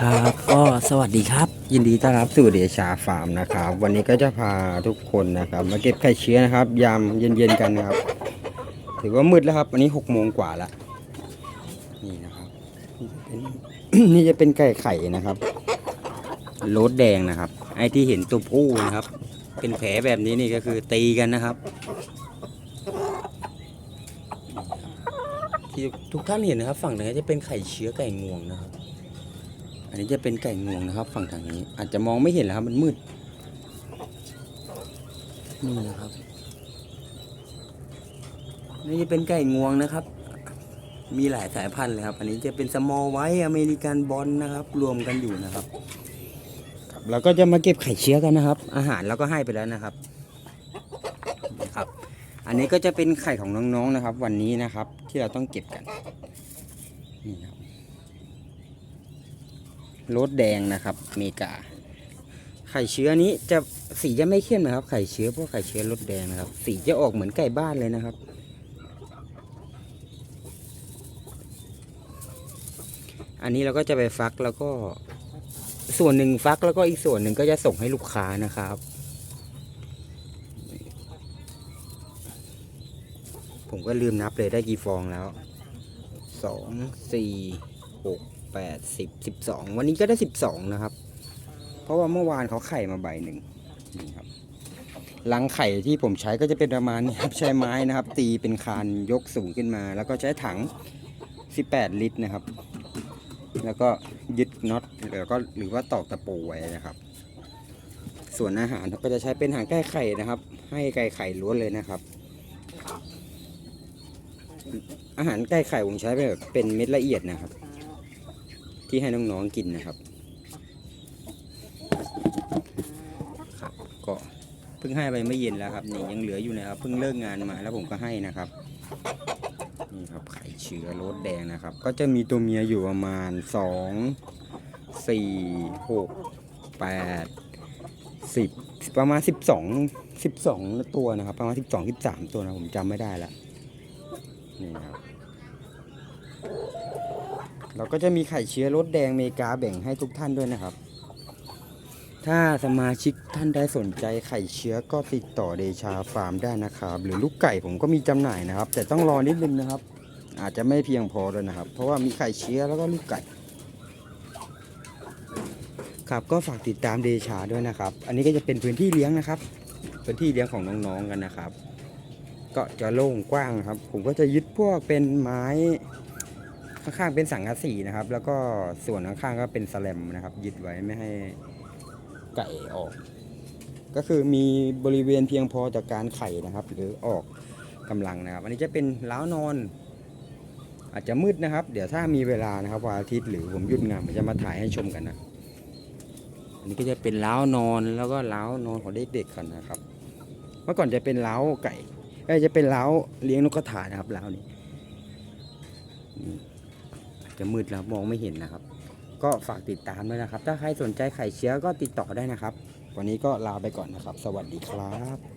ครับก็สวัสดีครับ ยินดีต้อนรับสู่เดชาฟาร์มนะครับ วันนี้ก็จะพาทุกคนนะครับ มาเก็บไข่เชื้อนะครับ ยามเย็นๆกันนะครับ ถือว่ามืดแล้วครับวันนี้หกโมงกว่าละนี่นะครับนี่จะเป็นนี่จะเป็นไก่ไข่นะครับโรสแดงนะครับ ไอ้ที่เห็นตัวผู้นะครับ เป็นแผลแบบนี้นี่ก็คือตีกันนะครับ ที่ทุกท่านเห็นนะครับ ฝั่งไหนจะเป็นไข่เชื้อไก่งวงนะครับ อันนี้จะเป็นไก่งวงนะครับ ฝั่งทางนี้ อาจจะมองไม่เห็นแล้วครับ มันมืดนี่นะครับ นี่จะเป็นไก่งวงนะครับ มีหลายสายพันธุ์เลยครับ อันนี้จะเป็นสมอลไว้อเมริกันบอลนะครับ รวมกันอยู่นะครับครับเราก็จะมาเก็บไข่เชื้อกันนะครับ อาหารเราก็ให้ไปแล้วนะครับนะครับ อันนี้ก็จะเป็นไข่ของน้องๆนะครับ วันนี้นะครับ ที่เราต้องเก็บกันนี่ครับ รสแดงนะครับเมกา ไข่เชื้อนี้จะสีจะไม่เข้มนะครับ ไข่เชื้อพวกไข่เชื้อรสแดงนะครับ สีจะออกเหมือนไก่บ้านเลยนะครับ อันนี้เราก็จะไปฟักแล้วก็ส่วนหนึ่งฟักแล้วก็อีกส่วนหนึ่งก็จะส่งให้ลูกค้านะครับ ผมก็ลืมนับเลยได้กี่ฟองแล้วสองสี่หก แปดสิบสิบสองวันนี้ก็ได้สิบสองนะครับ เพราะว่าเมื่อวานเขาไข่มาใบหนึ่งนี่ครับลังไข่ที่ผมใช้ก็จะเป็นประมาณนี้ครับใช้ไม้นะครับ ตีเป็นคานยกสูงขึ้นมา แล้วก็ใช้ถัง 18 ลิตรนะครับ แล้วก็ยึดน็อตแล้วก็หรือว่าตอกตะปูไว้นะครับ ส่วนอาหารก็จะใช้เป็นหางไก่ไข่นะครับ ให้ไก่ไข่ล้วนเลยนะครับ อาหารไก่ไข่ผมใช้แบบเป็นเม็ดละเอียดนะครับ ที่ให้น้องๆกินนะครับครับก็เพิ่งให้ไปไม่เย็นแล้วครับนี่ยังเหลืออยู่นะครับ เพิ่งเลิกงานมาแล้วผมก็ให้นะครับนี่ครับไข่เชื้อรสแดงนะครับ ก็จะมีตัวเมียอยู่ประมาณสองสี่หกแปดสิบประมาณสิบสองสิบสองตัวนะครับ ประมาณสิบสองสิบสามตัวนะผมจำไม่ได้ละนี่ครับ เราก็จะมีไข่เชื้อรสแดงเมกาแบ่งให้ทุกท่านด้วยนะครับ ถ้าสมาชิกท่านใดสนใจไข่เชื้อก็ติดต่อเดชาฟาร์มได้นะครับ หรือลูกไก่ผมก็มีจำหน่ายนะครับ แต่ต้องรอนิดนึงนะครับ อาจจะไม่เพียงพอด้วยนะครับ เพราะว่ามีไข่เชื้อแล้วก็ลูกไก่ ครับก็ฝากติดตามเดชาด้วยนะครับ อันนี้ก็จะเป็นพื้นที่เลี้ยงนะครับ พื้นที่เลี้ยงของน้องๆกันนะครับ ก็จะโล่งกว้างครับ ผมก็จะยึดพวกเป็นไม้ ข้างๆเป็นสังกะสีนะครับ แล้วก็ส่วนข้างๆก็เป็นสแลมนะครับ ยึดไว้ไม่ให้ไก่ออก ก็คือมีบริเวณเพียงพอจากการไข่นะครับ หรือออกกำลังนะครับ อันนี้จะเป็นเล้านอน อาจจะมืดนะครับ เดี๋ยวถ้ามีเวลานะครับวันอาทิตย์หรือผมหยุดงานผมจะมาถ่ายให้ชมกันนะอันนี้ก็จะเป็นเล้านอนแล้วก็เล้านอนของเด็กๆกันนะครับ เมื่อก่อนจะเป็นเล้าไก่เอ้ยจะเป็นเล้าเลี้ยงนกกระถานะครับเล้านี้ จะมืดแล้วมองไม่เห็นนะครับ ก็ฝากติดตามด้วยนะครับ ถ้าใครสนใจไข่เชื้อก็ติดต่อได้นะครับ วันนี้ก็ลาไปก่อนนะครับ สวัสดีครับ